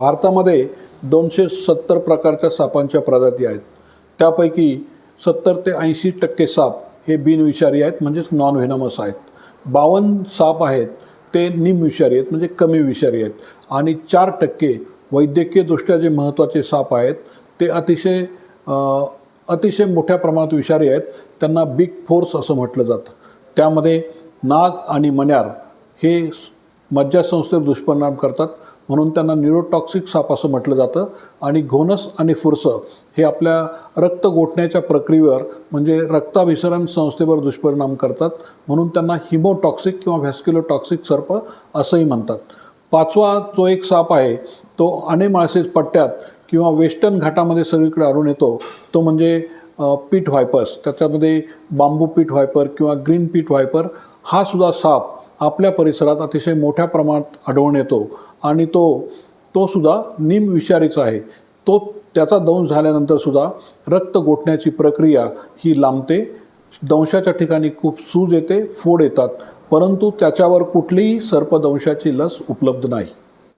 भारतामध्ये दोनशे सत्तर प्रकारच्या सापांच्या प्रजाती आहेत. त्यापैकी सत्तर ते ऐंशी टक्के साप हे बिनविषारी आहेत म्हणजेच नॉन व्हेनमस आहेत. बावन्न साप आहेत ते निमविषारी आहेत म्हणजे कमी विषारी आहेत. आणि चार टक्के वैद्यकीयदृष्ट्या जे महत्त्वाचे साप आहेत ते अतिशय अतिशय मोठ्या प्रमाणात विषारी आहेत. त्यांना बिग फोर्स असं म्हटलं जातं. त्यामध्ये नाग आणि मण्यार हे मज्जासंस्थेवर दुष्परिणाम करतात. म्हणून त्यांना न्यूरोटॉक्सिक साप असं म्हटलं जातं. आणि घोनस आणि फुरसं हे आपल्या रक्त गोठण्याच्या प्रक्रियेवर म्हणजे रक्ताभिसरण संस्थेवर दुष्परिणाम करतात. म्हणून त्यांना हिमोटॉक्सिक किंवा व्हॅस्क्युलोटॉक्सिक सर्प असंही म्हणतात. पाचवा जो एक साप आहे तो अनेमाळसेच पट्ट्यात किंवा वेस्टर्न घाटामध्ये सगळीकडे आढळून येतो. तो म्हणजे पीठ व्हायपर्स. त्याच्यामध्ये बांबू पीठ व्हायपर किंवा ग्रीन पीठ व्हायपर. हा सुद्धा साप आपल्या परिसरात अतिशय मोठ्या प्रमाणात आढळून येतो. आणि तो तो सुद्धा निमविषारीचा आहे. तो त्याचा दंश झाल्यानंतर सुद्धा रक्त गोठण्याची प्रक्रिया ही लांबते. दंशाच्या ठिकाणी खूप सूज येते फोड येतात. परंतु त्याच्यावर कुठलीही सर्पदंशाची लस उपलब्ध नाही.